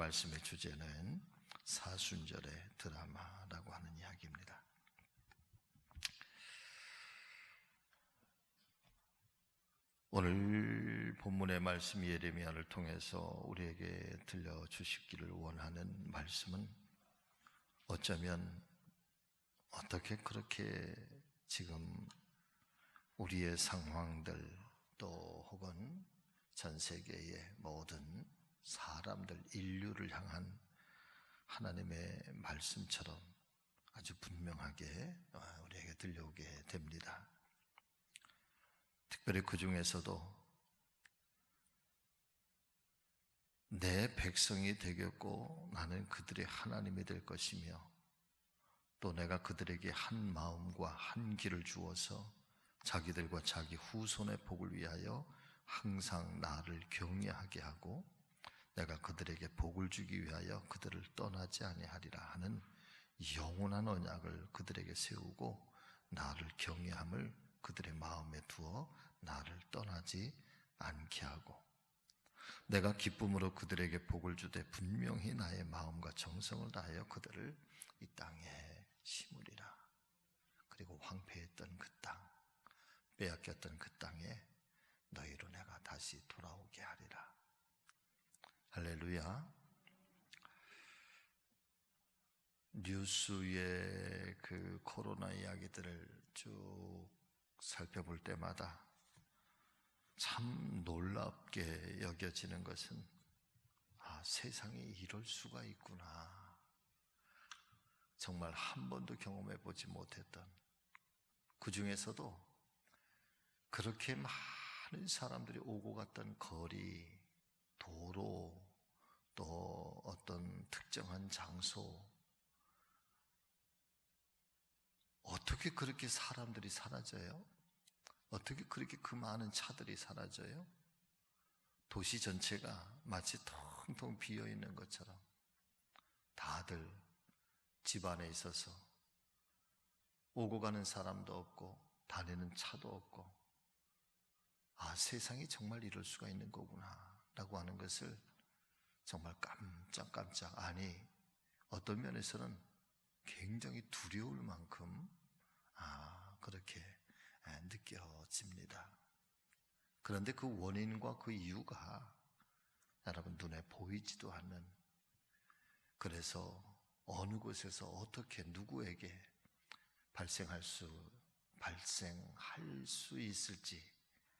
말씀의 주제는 사순절의 드라마라고 하는 이야기입니다. 오늘 본문의 말씀 예레미야를 통해서 우리에게 들려 주시기를 원하는 말씀은 어쩌면 어떻게 그렇게 지금 우리의 상황들 또 혹은 전 세계의 모든 사람들 인류를 향한 하나님의 말씀처럼 아주 분명하게 어, 우리에게 들려오게 됩니다. 특별히 그 중에서도 내 백성이 되겠고 나는 그들의 하나님이 될 것이며 또 내가 그들에게 한 마음과 한 길을 주어서 자기들과 자기 후손의 복을 위하여 항상 나를 경외하게 하고 내가 그들에게 복을 주기 위하여 그들을 떠나지 아니하리라 하는 영원한 언약을 그들에게 세우고 나를 경외함을 그들의 마음에 두어 나를 떠나지 않게 하고 내가 기쁨으로 그들에게 복을 주되 분명히 나의 마음과 정성을 다하여 그들을 이 땅에 심으리라. 그리고 황폐했던 그 땅, 빼앗겼던 그 땅에 너희로 내가 다시 돌아오게 하리라. 할렐루야. 뉴스의 그 코로나 이야기들을 쭉 살펴볼 때마다 참 놀랍게 여겨지는 것은 아, 세상에 이럴 수가 있구나. 정말 한 번도 경험해 보지 못했던 그 중에서도 그렇게 많은 사람들이 오고 갔던 거리, 도로, 또 어떤 특정한 장소, 어떻게 그렇게 사람들이 사라져요? 어떻게 그렇게 그 많은 차들이 사라져요? 도시 전체가 마치 텅텅 비어 있는 것처럼 다들 집 안에 있어서 오고 가는 사람도 없고 다니는 차도 없고 아 세상이 정말 이럴 수가 있는 거구나 라고 하는 것을 정말 깜짝깜짝 아니 어떤 면에서는 굉장히 두려울 만큼 아 그렇게 느껴집니다. 그런데 그 원인과 그 이유가 여러분 눈에 보이지도 않는 그래서 어느 곳에서 어떻게 누구에게 발생할 수 발생할 수 있을지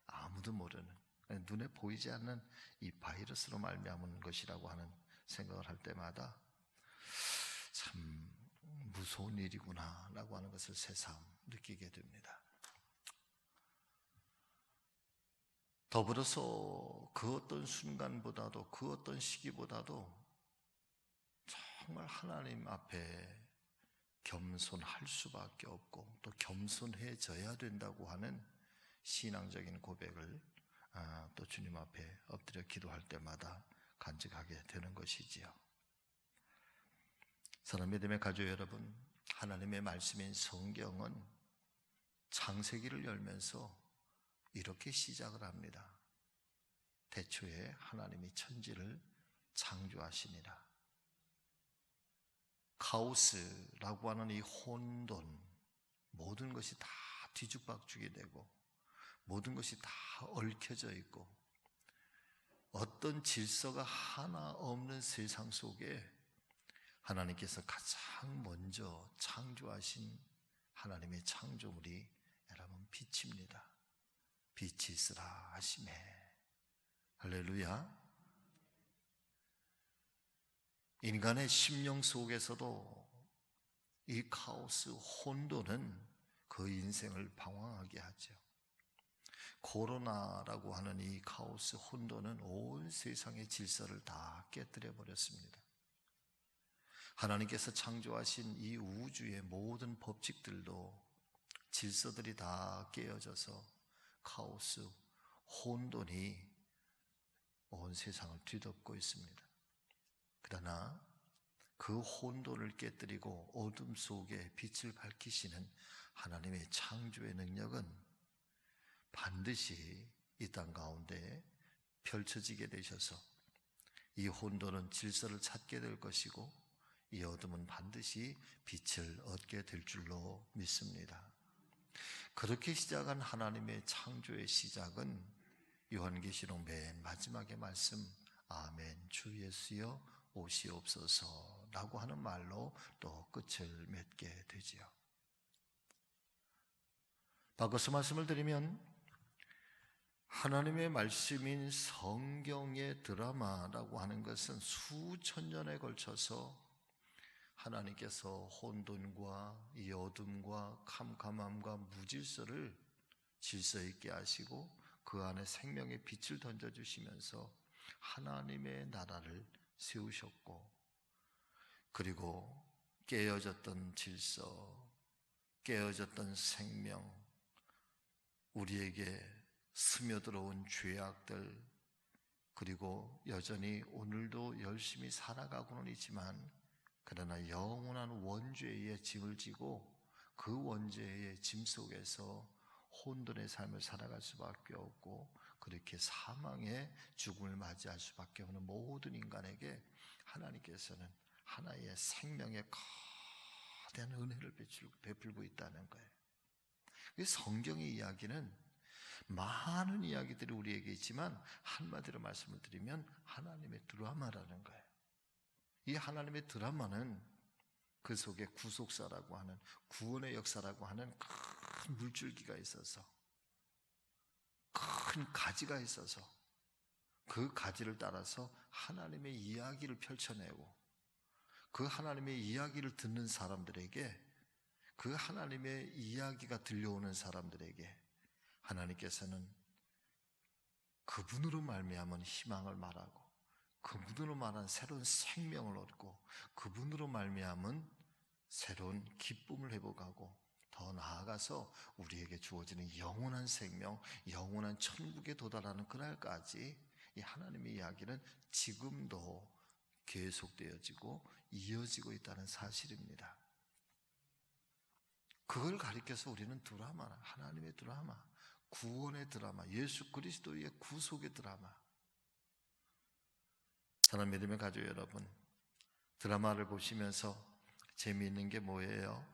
아무도 모르는 눈에 보이지 않는 이 바이러스로 말미암은 것이라고 하는 생각을 할 때마다 참 무서운 일이구나라고 하는 것을 새삼 느끼게 됩니다. 더불어서 그 어떤 순간보다도 그 어떤 시기보다도 정말 하나님 앞에 겸손할 수밖에 없고 또 겸손해져야 된다고 하는 신앙적인 고백을 아, 또 주님 앞에 엎드려 기도할 때마다 간직하게 되는 것이지요. 사랑 믿음의 가족 여러분, 하나님의 말씀인 성경은 창세기를 열면서 이렇게 시작을 합니다. 대초에 하나님이 천지를 창조하시니라. 카오스라고 하는 이 혼돈, 모든 것이 다 뒤죽박죽이 되고, 모든 것이 다 얽혀져 있고, 어떤 질서가 하나 없는 세상 속에 하나님께서 가장 먼저 창조하신 하나님의 창조물이 여러분 빛입니다. 빛이 있으라 하심에 할렐루야. 인간의 심령 속에서도 이 카오스 혼돈은 그 인생을 방황하게 하죠. 코로나라고 하는 이 카오스 혼돈은 온 세상의 질서를 다 깨뜨려 버렸습니다. 하나님께서 창조하신 이 우주의 모든 법칙들도 질서들이 다 깨어져서 카오스, 혼돈이 온 세상을 뒤덮고 있습니다. 그러나 그 혼돈을 깨뜨리고 어둠 속에 빛을 밝히시는 하나님의 창조의 능력은 반드시 이 땅 가운데 펼쳐지게 되셔서 이 혼돈은 질서를 찾게 될 것이고 이 어둠은 반드시 빛을 얻게 될 줄로 믿습니다. 그렇게 시작한 하나님의 창조의 시작은 요한계시록 맨 마지막의 말씀 아멘 주 예수여 오시옵소서라고 하는 말로 또 끝을 맺게 되지요. 바꿔서 말씀을 드리면 하나님의 말씀인 성경의 드라마라고 하는 것은 수천 년에 걸쳐서 하나님께서 혼돈과 이 어둠과 캄캄함과 무질서를 질서 있게 하시고 그 안에 생명의 빛을 던져 주시면서 하나님의 나라를 세우셨고 그리고 깨어졌던 질서, 깨어졌던 생명, 우리에게 스며들어온 죄악들, 그리고 여전히 오늘도 열심히 살아가고는 있지만, 그러나 영원한 원죄의 짐을 지고 그 원죄의 짐 속에서 혼돈의 삶을 살아갈 수밖에 없고, 그렇게 사망의 죽음을 맞이할 수밖에 없는 모든 인간에게 하나님께서는 하나의 생명의 거대한 은혜를 베풀고 있다는 거예요. 성경의 이야기는 많은 이야기들이 우리에게 있지만 한마디로 말씀을 드리면 하나님의 드라마라는 거예요. 이 하나님의 드라마는 그 속에 구속사라고 하는 구원의 역사라고 하는 큰 물줄기가 있어서 큰 가지가 있어서 그 가지를 따라서 하나님의 이야기를 펼쳐내고 그 하나님의 이야기를 듣는 사람들에게 그 하나님의 이야기가 들려오는 사람들에게 하나님께서는 그분으로 말미암은 희망을 말하고 그분으로 말한 새로운 생명을 얻고 그분으로 말미암은 새로운 기쁨을 회복하고 더 나아가서 우리에게 주어지는 영원한 생명, 영원한 천국에 도달하는 그날까지 이 하나님의 이야기는 지금도 계속되어지고 이어지고 있다는 사실입니다. 그걸 가리켜서 우리는 드라마, 하나님의 드라마, 구원의 드라마, 예수 그리스도의 구속의 드라마. 사랑 믿음의 가족 여러분, 드라마를 보시면서 재미있는 게 뭐예요?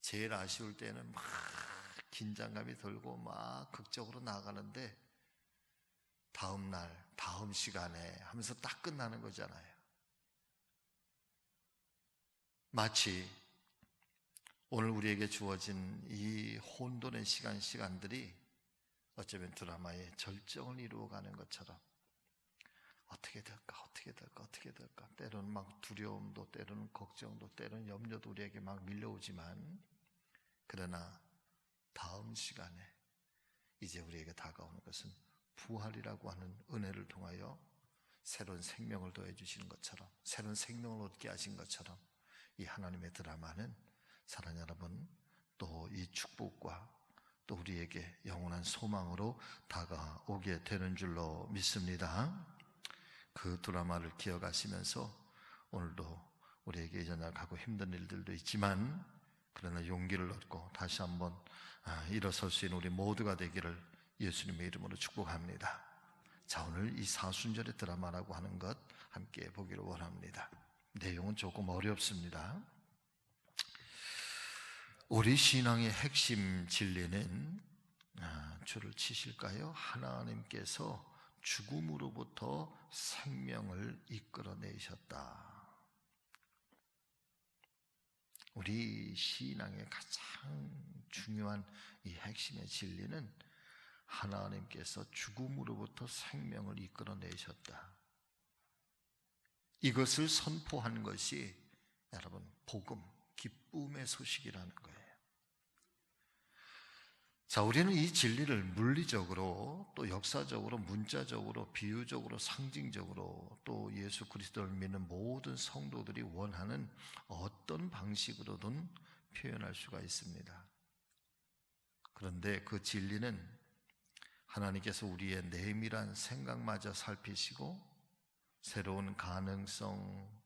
제일 아쉬울 때는 막 긴장감이 들고 막 극적으로 나가는데 다음 날, 다음 시간에 하면서 딱 끝나는 거잖아요. 마치 오늘 우리에게 주어진 이 혼돈의 시간, 시간들이 어쩌면 드라마의 절정을 이루어가는 것처럼 어떻게 될까, 어떻게 될까, 어떻게 될까. 때로는 막 두려움도, 때로는 걱정도, 때로는 염려도 우리에게 막 밀려오지만, 그러나 다음 시간에 이제 우리에게 다가오는 것은 부활이라고 하는 은혜를 통하여 새로운 생명을 더해 주시는 것처럼, 새로운 생명을 얻게 하신 것처럼, 이 하나님의 드라마는 사랑 여러분, 또 이 축복과 또 우리에게 영원한 소망으로 다가오게 되는 줄로 믿습니다. 그 드라마를 기억하시면서 오늘도 우리에게 이전날 가고 힘든 일들도 있지만 그러나 용기를 얻고 다시 한번 아, 일어설 수 있는 우리 모두가 되기를 예수님의 이름으로 축복합니다. 자, 오늘 이 사순절의 드라마라고 하는 것 함께 보기를 원합니다. 내용은 조금 어렵습니다. 우리 신앙의 핵심 진리는 아, 줄을 치실까요? 하나님께서 죽음으로부터 생명을 이끌어내셨다. 우리 신앙의 가장 중요한 이 핵심의 진리는 하나님께서 죽음으로부터 생명을 이끌어내셨다. 이것을 선포한 것이 여러분 복음, 기쁨의 소식이라는 거예요. 자, 우리는 이 진리를 물리적으로 또 역사적으로 문자적으로 비유적으로 상징적으로 또 예수 그리스도를 믿는 모든 성도들이 원하는 어떤 방식으로든 표현할 수가 있습니다. 그런데 그 진리는 하나님께서 우리의 내밀한 생각마저 살피시고 새로운 가능성,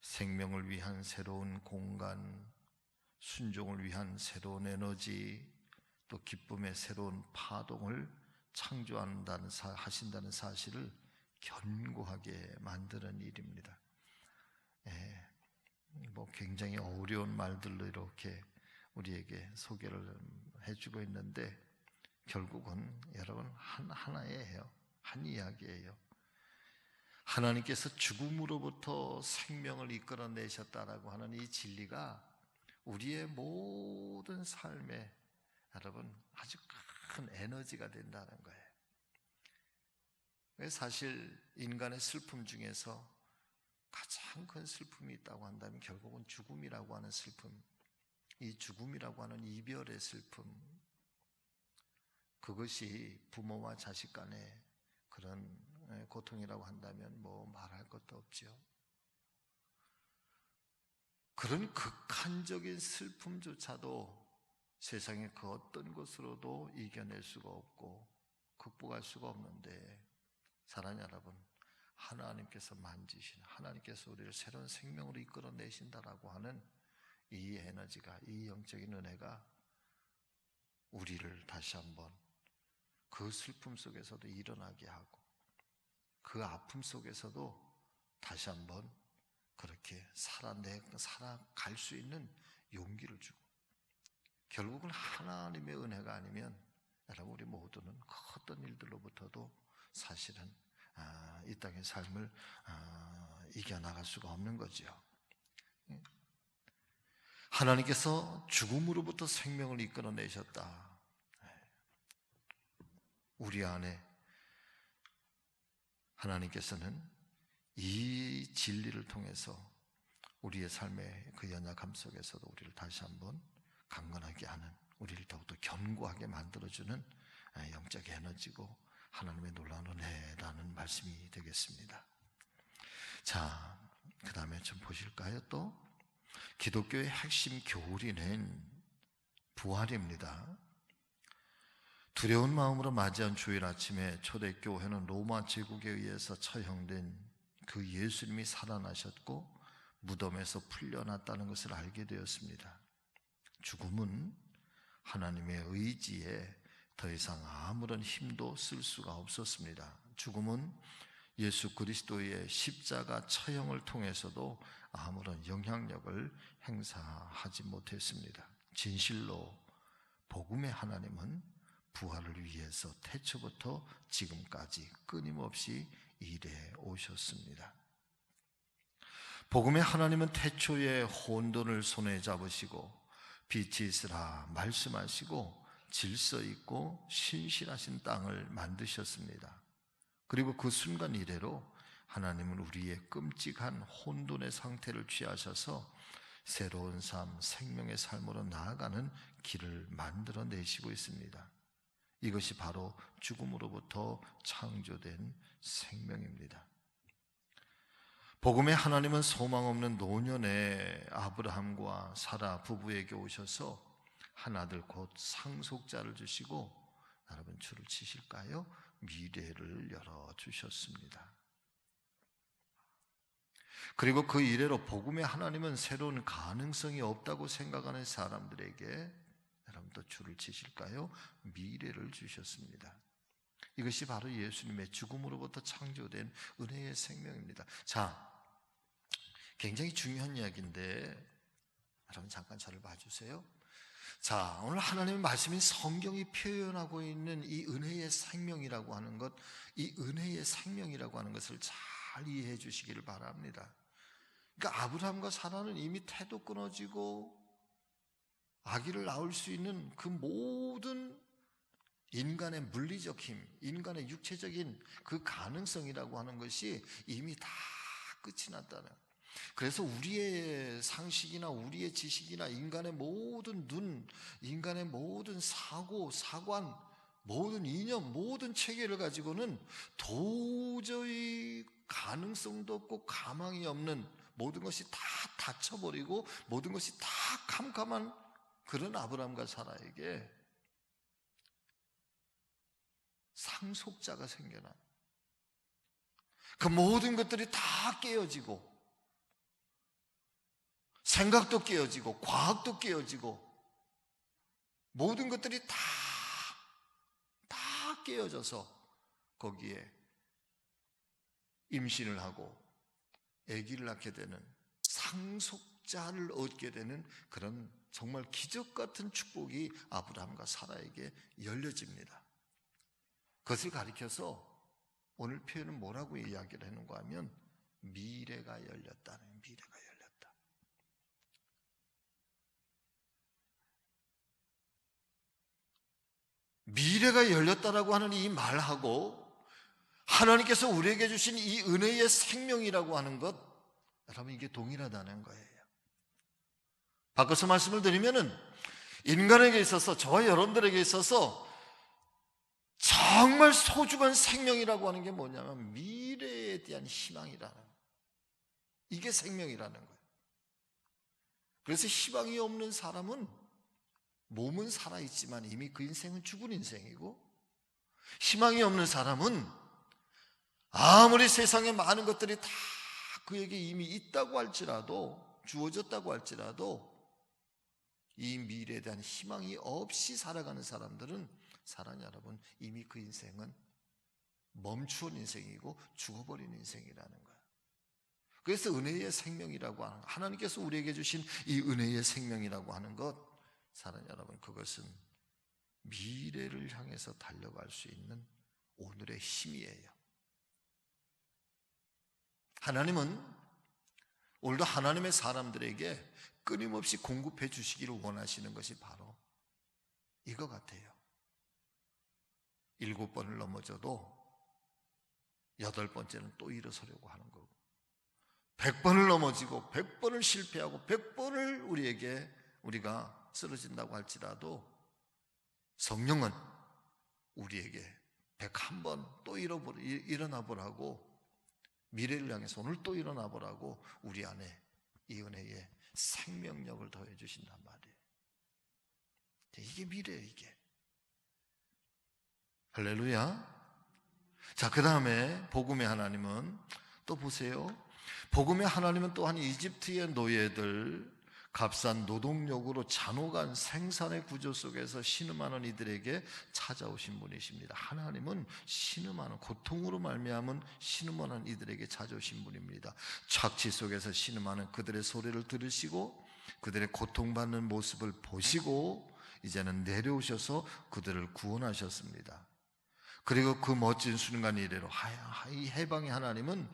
생명을 위한 새로운 공간, 순종을 위한 새로운 에너지, 또 기쁨의 새로운 파동을 창조한다는 사, 하신다는 사실을 견고하게 만드는 일입니다. 예, 뭐 굉장히 어려운 말들로 이렇게 우리에게 소개를 해주고 있는데 결국은 여러분 한 하나예요. 한 이야기예요. 하나님께서 죽음으로부터 생명을 이끌어내셨다라고 하는 이 진리가 우리의 모든 삶에 여러분 아주 큰 에너지가 된다는 거예요. 사실 인간의 슬픔 중에서 가장 큰 슬픔이 있다고 한다면 결국은 죽음이라고 하는 슬픔, 이 죽음이라고 하는 이별의 슬픔, 그것이 부모와 자식 간의 그런 고통이라고 한다면 뭐 말할 것도 없지요. 그런 극한적인 슬픔조차도 세상의 그 어떤 것으로도 이겨낼 수가 없고 극복할 수가 없는데 사랑하는 여러분 하나님께서 만지신 하나님께서 우리를 새로운 생명으로 이끌어 내신다라고 하는 이 에너지가 이 영적인 은혜가 우리를 다시 한번 그 슬픔 속에서도 일어나게 하고 그 아픔 속에서도 다시 한번 그렇게 살아내 살아갈 수 있는 용기를 주고 결국은 하나님의 은혜가 아니면 여러분 우리 모두는 그 어떤 일들로부터도 사실은 아, 이 땅의 삶을 아, 이겨나갈 수가 없는 거지요. 예. 하나님께서 죽음으로부터 생명을 이끌어내셨다. 예. 우리 안에 하나님께서는 이 진리를 통해서 우리의 삶의 그 연약함 속에서도 우리를 다시 한번 강건하게 하는 우리를 더욱더 견고하게 만들어주는 아, 영적 에너지고 하나님의 놀라운 은혜라는 말씀이 되겠습니다. 자, 그 다음에 좀 보실까요? 또 기독교의 핵심 교리는 부활입니다. 두려운 마음으로 맞이한 주일 아침에 초대교회는 로마 제국에 의해서 처형된 그 예수님이 살아나셨고 무덤에서 풀려났다는 것을 알게 되었습니다. 죽음은 하나님의 의지에 더 이상 아무런 힘도 쓸 수가 없었습니다. 죽음은 예수 그리스도의 십자가 처형을 통해서도 아무런 영향력을 행사하지 못했습니다. 진실로 복음의 하나님은 부활을 위해서 태초부터 지금까지 끊임없이 일해 오셨습니다. 복음의 하나님은 태초에 혼돈을 손에 잡으시고 빛이 있으라 말씀하시고 질서 있고 신실하신 땅을 만드셨습니다. 그리고 그 순간 이래로 하나님은 우리의 끔찍한 혼돈의 상태를 취하셔서 새로운 삶, 생명의 삶으로 나아가는 길을 만들어 내시고 있습니다. 이것이 바로 죽음으로부터 창조된 생명입니다. 복음의 하나님은 소망 없는 노년의 아브라함과 사라 부부에게 오셔서 하나들 곧 상속자를 주시고 여러분 줄을 치실까요? 미래를 열어 주셨습니다. 그리고 그 이래로 복음의 하나님은 새로운 가능성이 없다고 생각하는 사람들에게 여러분 또 줄을 치실까요? 미래를 주셨습니다. 이것이 바로 예수님의 죽음으로부터 창조된 은혜의 생명입니다. 자, 굉장히 중요한 이야기인데 여러분 잠깐 저를 봐주세요. 자, 오늘 하나님의 말씀인 성경이 표현하고 있는 이 은혜의 생명이라고 하는 것, 이 은혜의 생명이라고 하는 것을 잘 이해해 주시기를 바랍니다. 그러니까 아브라함과 사라는 이미 태도 끊어지고 아기를 낳을 수 있는 그 모든 인간의 물리적 힘, 인간의 육체적인 그 가능성이라고 하는 것이 이미 다 끝이 났다는. 그래서 우리의 상식이나 우리의 지식이나 인간의 모든 눈, 인간의 모든 사고, 사관, 모든 이념, 모든 체계를 가지고는 도저히 가능성도 없고 가망이 없는 모든 것이 다 닫혀버리고 모든 것이 다 캄캄한 그런 아브라함과 사라에게 상속자가 생겨나. 그 모든 것들이 다 깨어지고, 생각도 깨어지고, 과학도 깨어지고, 모든 것들이 다, 다 깨어져서 거기에 임신을 하고 아기를 낳게 되는 상속 자를 얻게 되는 그런 정말 기적 같은 축복이 아브라함과 사라에게 열려집니다. 그것을 가리켜서 오늘 표현은 뭐라고 이야기를 하는가 하면 미래가 열렸다는 미래가 열렸다. 미래가 열렸다라고 하는 이 말하고 하나님께서 우리에게 주신 이 은혜의 생명이라고 하는 것 여러분 이게 동일하다는 거예요. 바꿔서 말씀을 드리면은 인간에게 있어서 저와 여러분들에게 있어서 정말 소중한 생명이라고 하는 게 뭐냐면 미래에 대한 희망이라는. 이게 생명이라는 거예요. 그래서 희망이 없는 사람은 몸은 살아있지만 이미 그 인생은 죽은 인생이고 희망이 없는 사람은 아무리 세상에 많은 것들이 다 그에게 이미 있다고 할지라도 주어졌다고 할지라도 이 미래에 대한 희망이 없이 살아가는 사람들은 사랑하는 여러분 이미 그 인생은 멈추온 인생이고 죽어버린 인생이라는 거예요. 그래서 은혜의 생명이라고 하는 하나님께서 우리에게 주신 이 은혜의 생명이라고 하는 것 사랑하는 여러분 그것은 미래를 향해서 달려갈 수 있는 오늘의 힘이에요. 하나님은 오늘도 하나님의 사람들에게 끊임없이 공급해 주시기를 원하시는 것이 바로 이거 같아요. 일곱 번을 넘어져도 여덟 번째는 또 일어서려고 하는 거고, 백 번을 넘어지고, 백 번을 실패하고, 백 번을 우리에게 우리가 쓰러진다고 할지라도 성령은 우리에게 백 한 번 또 일어나 보라고 미래를 향해서 오늘 또 일어나 보라고 우리 안에 이 은혜의 생명력을 더해 주신단 말이에요. 이게 미래예요, 이게. 할렐루야. 자, 그 다음에 복음의 하나님은 또 보세요. 복음의 하나님은 또한 이집트의 노예들, 값싼 노동력으로 잔혹한 생산의 구조 속에서 신음하는 이들에게 찾아오신 분이십니다. 하나님은 신음하는 고통으로 말미암은 신음하는 이들에게 찾아오신 분입니다. 착취 속에서 신음하는 그들의 소리를 들으시고 그들의 고통받는 모습을 보시고 이제는 내려오셔서 그들을 구원하셨습니다. 그리고 그 멋진 순간 이래로 이 해방의 하나님은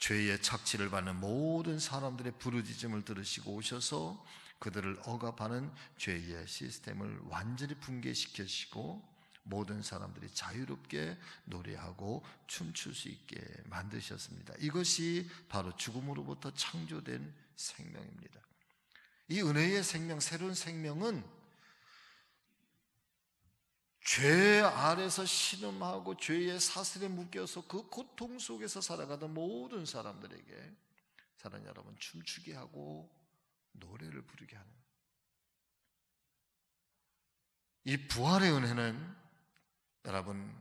죄의 착취를 받는 모든 사람들의 부르짖음을 들으시고 오셔서 그들을 억압하는 죄의 시스템을 완전히 붕괴시키시고 모든 사람들이 자유롭게 노래하고 춤출 수 있게 만드셨습니다. 이것이 바로 죽음으로부터 창조된 생명입니다. 이 은혜의 생명, 새로운 생명은 죄 아래서 신음하고 죄의 사슬에 묶여서 그 고통 속에서 살아가던 모든 사람들에게 사랑 여러분 춤추게 하고 노래를 부르게 하는. 이 부활의 은혜는 여러분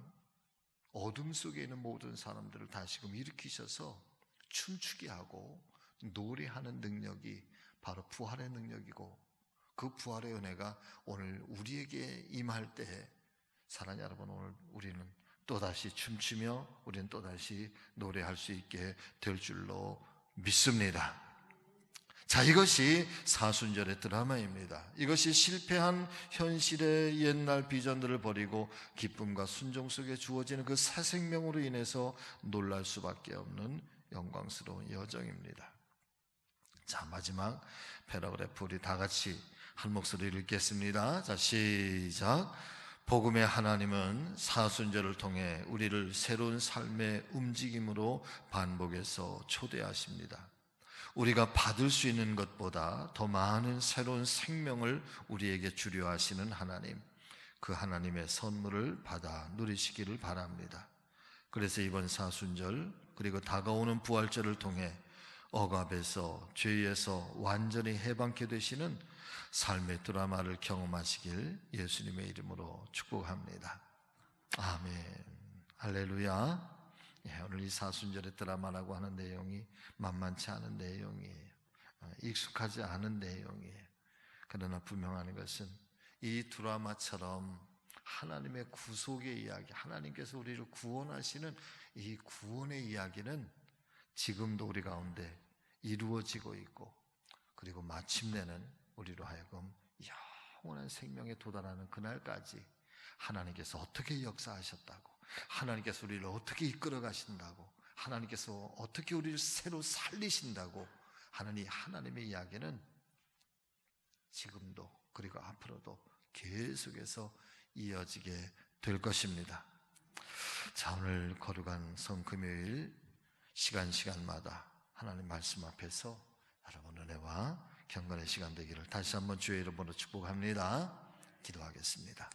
어둠 속에 있는 모든 사람들을 다시금 일으키셔서 춤추게 하고 노래하는 능력이 바로 부활의 능력이고 그 부활의 은혜가 오늘 우리에게 임할 때 사랑하는 여러분 오늘 우리는 또다시 춤추며 우리는 또다시 노래할 수 있게 될 줄로 믿습니다. 자, 이것이 사순절의 드라마입니다. 이것이 실패한 현실의 옛날 비전들을 버리고 기쁨과 순종 속에 주어지는 그 새 생명으로 인해서 놀랄 수밖에 없는 영광스러운 여정입니다. 자, 마지막 패러그래프 우리 다 같이 한 목소리를 읽겠습니다. 자, 시작. 복음의 하나님은 사순절을 통해 우리를 새로운 삶의 움직임으로 반복해서 초대하십니다. 우리가 받을 수 있는 것보다 더 많은 새로운 생명을 우리에게 주려 하시는 하나님, 그 하나님의 선물을 받아 누리시기를 바랍니다. 그래서 이번 사순절, 그리고 다가오는 부활절을 통해 억압에서, 죄에서 완전히 해방케 되시는 삶의 드라마를 경험하시길 예수님의 이름으로 축복합니다. 아멘. 할렐루야. 예, 오늘 이 사순절의 드라마라고 하는 내용이 만만치 않은 내용이에요. 어, 익숙하지 않은 내용이에요. 그러나 분명한 것은 이 드라마처럼 하나님의 구속의 이야기, 하나님께서 우리를 구원하시는 이 구원의 이야기는 지금도 우리 가운데 이루어지고 있고 그리고 마침내는 우리로 하여금 영원한 생명에 도달하는 그날까지 하나님께서 어떻게 역사하셨다고 하나님께서 우리를 어떻게 이끌어 가신다고 하나님께서 어떻게 우리를 새로 살리신다고 하는 이 하나님의 이야기는 지금도 그리고 앞으로도 계속해서 이어지게 될 것입니다. 자, 오늘 거룩한 성금요일 시간 시간마다 하나님 말씀 앞에서 여러분 은혜와 경건의 시간 되기를 다시 한번 주의 이름으로 축복합니다. 기도하겠습니다.